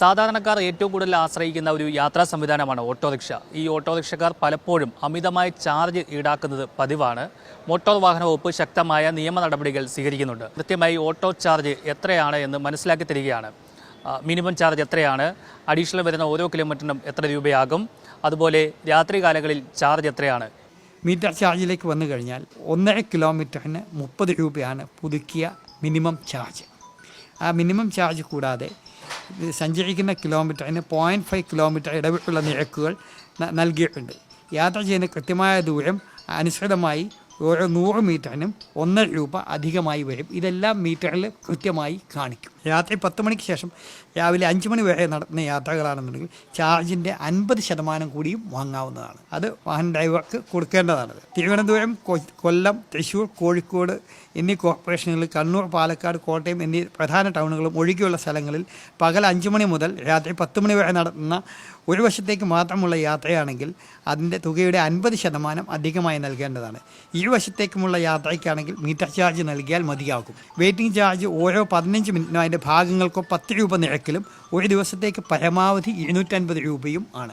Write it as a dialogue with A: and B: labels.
A: സാധാരണക്കാർ ഏറ്റവും കൂടുതൽ ആശ്രയിക്കുന്ന ഒരു യാത്രാ സംവിധാനമാണ് ഓട്ടോറിക്ഷ. ഈ ഓട്ടോറിക്ഷക്കാർ പലപ്പോഴും അമിതമായി ചാർജ് ഈടാക്കുന്നത് പതിവാണ്. മോട്ടോർ വാഹന വകുപ്പ് ശക്തമായ നിയമ നടപടികൾ സ്വീകരിക്കുന്നുണ്ട്. കൃത്യമായി ഓട്ടോ ചാർജ് എത്രയാണ് എന്ന് മനസ്സിലാക്കി തരികയാണ്. മിനിമം ചാർജ് എത്രയാണ്? അഡീഷണൽ വരുന്ന ഓരോ കിലോമീറ്ററിനും എത്ര രൂപയാകും? അതുപോലെ രാത്രി കാലങ്ങളിൽ ചാർജ് എത്രയാണ്?
B: മീറ്റർ ചാർജിലേക്ക് വന്നു കഴിഞ്ഞാൽ ഒന്നര കിലോമീറ്ററിന് മുപ്പത് രൂപയാണ് പുതുക്കിയ മിനിമം ചാർജ്. ആ മിനിമം ചാർജ് കൂടാതെ സഞ്ചരിക്കുന്ന കിലോമീറ്ററിന് പോയിന്റ് ഫൈവ് കിലോമീറ്റർ ഇടവിട്ടുള്ള നിരക്കുകൾ നൽകിയിട്ടുണ്ട്. യാത്ര ചെയ്യുന്ന കൃത്യമായ ദൂരം അനുസൃതമായി ഓരോ നൂറ് മീറ്ററിനും ഒന്നര രൂപ അധികമായി വരും. ഇതെല്ലാം മീറ്ററിൽ കൃത്യമായി കാണിക്കും. രാത്രി പത്ത് മണിക്ക് ശേഷം രാവിലെ അഞ്ച് മണി വരെ നടത്തുന്ന യാത്രകളാണെന്നുണ്ടെങ്കിൽ ചാർജിന്റെ അൻപത് ശതമാനം കൂടിയും വാങ്ങാവുന്നതാണ്. അത് വാഹന ഡ്രൈവർക്ക് കൊടുക്കേണ്ടതാണ്. തിരുവനന്തപുരം കൊല്ലം തൃശ്ശൂർ കോഴിക്കോട് എന്നീ കോർപ്പറേഷനുകളിൽ കണ്ണൂർ പാലക്കാട് കോട്ടയം എന്നീ പ്രധാന ടൗണുകളും ഒഴികെയുള്ള സ്ഥലങ്ങളിൽ പകൽ അഞ്ച് മണി മുതൽ രാത്രി പത്ത് മണി വരെ നടത്തുന്ന ഒരു വശത്തേക്ക് മാത്രമുള്ള യാത്രയാണെങ്കിൽ അതിന്റെ തുകയുടെ അൻപത് ശതമാനം അധികമായി നൽകേണ്ടതാണ്. ഇരുവശത്തേക്കുമുള്ള യാത്രയ്ക്കാണെങ്കിൽ മീറ്റർ ചാർജ് നൽകിയാൽ മതിയാകും. വെയിറ്റിംഗ് ചാർജ് ഓരോ പതിനഞ്ച് മിനിറ്റിനും അതിന്റെ ഭാഗങ്ങൾക്കോ പത്ത് രൂപ നിരക്കിലും ഒരു ദിവസത്തേക്ക് പരമാവധി ഇരുന്നൂറ്റൻപത് രൂപയും ആണ്.